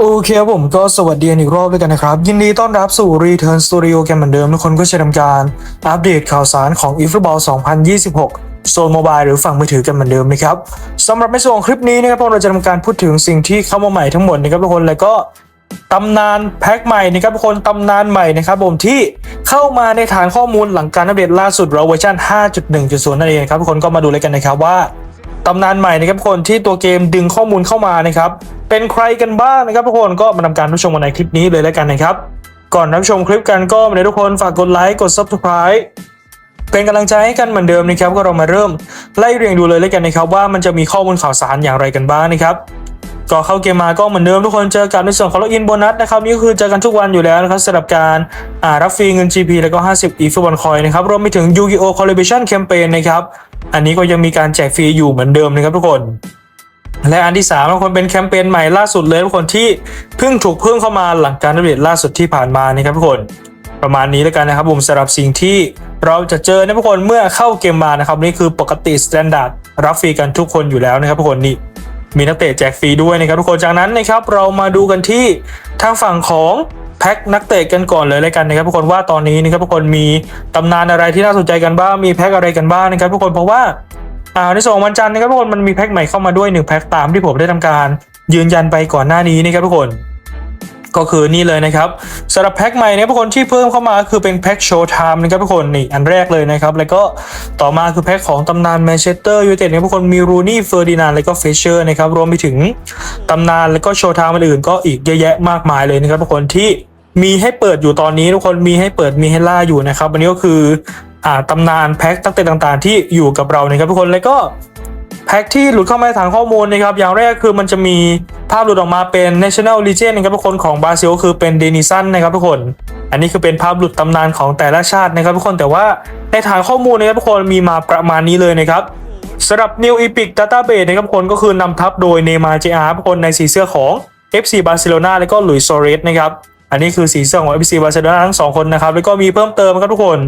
โอเคครับผมก็สวัสดีอีกรอบด้วยกันนะครับ ยินดีต้อนรับสู่ Return Studio กันเหมือนเดิม ทุกคนก็จะทำการอัปเดตข่าวสารของ e f o o t b a l l 2026 โซนโมบายหรือฝั่งมือถือกันเหมือนเดิมนะครับสำหรับในส่วนของคลิปนี้นะครับพวกเราจะทำการพูดถึงสิ่งที่เข้ามาใหม่ทั้งหมดนะครับทุกคนแล้วก็ตำนานแพ็คใหม่นะครับทุกคนตำนานใหม่นะครับผมที่เข้ามาในฐานข้อมูลหลังการอัปเดตล่าสุดเราเวอร์ชัน5.1.0 นั่นเองครับทุกคนก็มาดูเลยกันนะครับว่าตำนานใหม่นะครับทุกคนที่ตัวเกมดึงข้อมูลเข้ามานะครับ เป็นใครกันบ้างนะครับทุกคนก็มาทำการรับชมกันในคลิปนี้เลยแล้วกันนะครับ ก่อนรับชมคลิปกันก็มาเลยทุกคนฝากกดไลค์กด subscribe เป็นกำลังใจให้กันเหมือนเดิมนะครับก็เรามาเริ่มไล่เรียงดูเลยแล้วกันนะครับ ว่ามันจะมีข้อมูลข่าวสารอย่างไรกันบ้างนะครับก็เข้าเกมมาก็เหมือนเดิมทุกคนเจอกันในส่วนของล็อกอินโบนัสนะครับนี่คือเจอกันทุกวันอยู่แล้วนะครับสำหรับการรับฟรีเงิน GP แล้วก็ 50 e f บอลคอยนะครับรวมไปถึง Yu-Gi-Oh! Collaboration Campaign นะครับอันนี้ก็ยังมีการแจกฟรีอยู่เหมือนเดิมนะครับทุกคน และอันที่3ทุกคนเป็นแคมเปญใหม่ล่าสุดเลยทุกคนที่เพิ่งถูกเพิ่มเข้ามาหลังการอัปเดตล่าสุดที่ผ่านมานะครับทุกคนประมาณนี้แล้วกันนะครับผมสำหรับสิ่งที่เราจะเจอนะทุกคนเมื่อเข้าเกมมานะครับนี่คือปกติสแตนดาร์ดรับฟรีกันทุกคนอยู่แล้วนะครับทุกคนนี่มีนักเตะแจกฟรีด้วยนะครับทุกคนจากนั้นนะครับเรามาดูกันที่ทางฝั่งของแพ็คนักเตะกันก่อนเลยแล้วกันนะครับทุกคนว่าตอนนี้นะครับทุกคนมีตำนานอะไรที่น่าสนใจกันบ้างมีแพ็คอะไรกันบ้างนะครับทุกคนเพราะว่า อ่าในส่วนของวันจันทร์นะครับทุกคนมันมีแพ็คใหม่เข้ามาด้วย1แพ็คตามที่ผมได้ทำการยืนยันไปก่อนหน้านี้นะครับทุกคนก็คือนี่เลยนะครับสำหรับแพ็คใหม่เนี่ยทุกคนที่เพิ่มเข้ามาคือเป็นแพ็คโชว์ไทม์นะครับทุกคนนี่อันแรกเลยนะครับ แล้วก็ต่อมาคือแพ็คของตำนานแมนเชสเตอร์ยูไนเต็ดนะทุกคนมีรูนี่เฟอร์ดินานแล้วก็เฟเชอร์นะครับรวมไปถึงตำนานแล้วก็โชว์ไทม์อื่นๆก็อีกเยอะแยะมากมายเลยนะครับทุกคนที่มีให้เปิดอยู่ตอนนี้ทุกคนมีให้เปิดมีให้ล่าอยู่นะครับอันนี้ก็คือ อ่าตำนานแพ็คตั้งแต่ต่างๆ ที่อยู่กับเรานะครับทุกคนแล้วก็แพ็กที่หลุดเข้ามาในฐานข้อมูลนะครับ อย่างแรกคือมันจะมีภาพหลุดออกมาเป็น National Legend นะครับทุกคนของบราซิลคือเป็นเดนิสันนะครับทุกคน อันนี้คือเป็นภาพหลุดตำนานของแต่ละชาตินะครับทุกคนแต่ว่าในฐานข้อมูลนะครับทุกคนมีมาประมาณนี้เลยนะครับสำหรับ New Epic Database นะครับทุกคนก็คือนำทัพโดยเนมาเจอาร์ทุกคนในสีเสื้อของ FC บาร์เซโลนาและก็หลุยส์โซเรสนะครับอันนี้คือสีเสื้อของ FC บาร์เซโลนาทั้งสองคนนะครับแล้วก็มีเพิ่มเติมครับทุกคน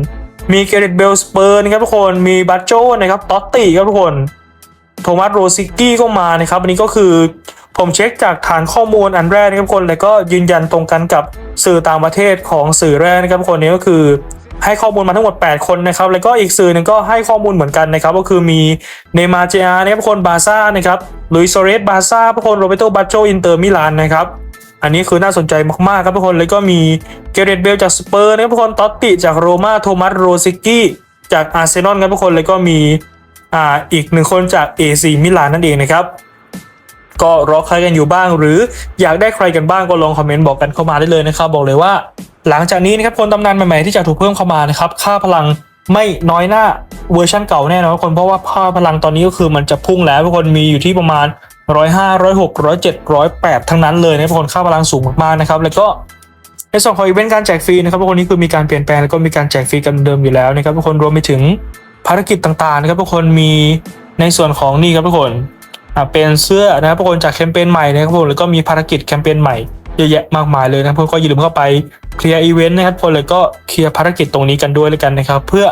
มีเกเรตเบลสเปอร์นะครับทุกคนมีบัตโจนะครับตอตติครับทุกคนโทมัสโรซิกี้ก็มานะครับอันนี้ก็คือผมเช็คจากฐานข้อมูลอันแรกนะครับทุกคนแล้วก็ยืนยันตรงกันกับสื่อต่างประเทศของสื่อแรกนะครับทุกคนนี้ก็คือให้ข้อมูลมาทั้งหมด 8 คนนะครับ แล้วก็อีกสื่อหนึ่งก็ให้ข้อมูลเหมือนกันนะครับ ก็คือมีเนมาเจอานะครับทุกคนบาซ่านะครับลุยโซเรสบาซ่าทุกคนโรเบโตบัตโจอินเตอร์มิลานนะครับ อันนี้คือน่าสนใจมากๆครับทุกคน แล้วก็มีเกเรตเบลจากสเปอร์นะครับทุกคน ตอตติจากโรมาโทมัสโรซิกี้จากอาร์เซนอลครับทุกคน แล้วก็มีอ่าอีกหนึ่งคนจาก AC มิลานนั่นเองนะครับ ก็รอใครกันอยู่บ้าง หรืออยากได้ใครกันบ้างก็ลองคอมเมนต์บอกกันเข้ามาได้เลยนะครับ บอกเลยว่า หลังจากนี้นะครับคนตำนานใหม่ๆที่จะถูกเพิ่มเข้ามานะครับ ค่าพลังไม่น้อยหน้าเวอร์ชันเก่าแน่นอนทุกคนเพราะว่าค่าพลังตอนนี้ก็คือมันจะพุ่งแล้วทุกคนมีอยู่ที่ประมาณ 105 106 107 108ทั้งนั้นเลยนะทุกคนค่าพลังสูงมากๆนะครับ แล้วก็ในส่วนของอีเวนต์การแจกฟรีนะครับทุกคนนี้คือมีการเปลี่ยนแปลงแล้วก็มีการแจกฟรีกันเดิมอยู่แล้วนะครับทุกคนรวมไปถึงภารกิจต่างๆนะครับทุกคนมีในส่วนของนี่ครับทุกคนอ่าเป็นเสื้อนะครับทุกคนจากแคมเปญใหม่นะครับทุกคนแล้วก็มีภารกิจแคมเปญใหม่เยอะแยะมากมายเลยนะครับทุกคนก็อย่าลืมเข้าไปเคลียร์อีเวนต์นะครับทุกคนเลยก็เคลียร์ภารกิจตรงนี้กันด้วยแล้วกันนะครับ เพื่อ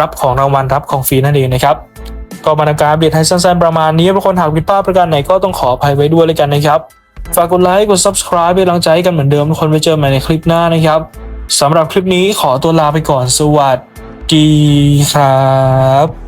รับของรางวัลรับของฟรีนั่นเองนะครับ ก็มาทำการอัปเดตให้สั้นๆประมาณนี้ทุกคนหากผิดพลาดประการไหนก็ต้องขออภัยไว้ด้วยเลยกันนะครับ ฝากกดไลค์กด subscribe เป็นกำลังใจกันเหมือนเดิมทุกคนไปเจอใหม่ในคลิปหน้านะครับสำหรับคลิปนี้ขอตัวลาไปก่อนสวัสดีครับ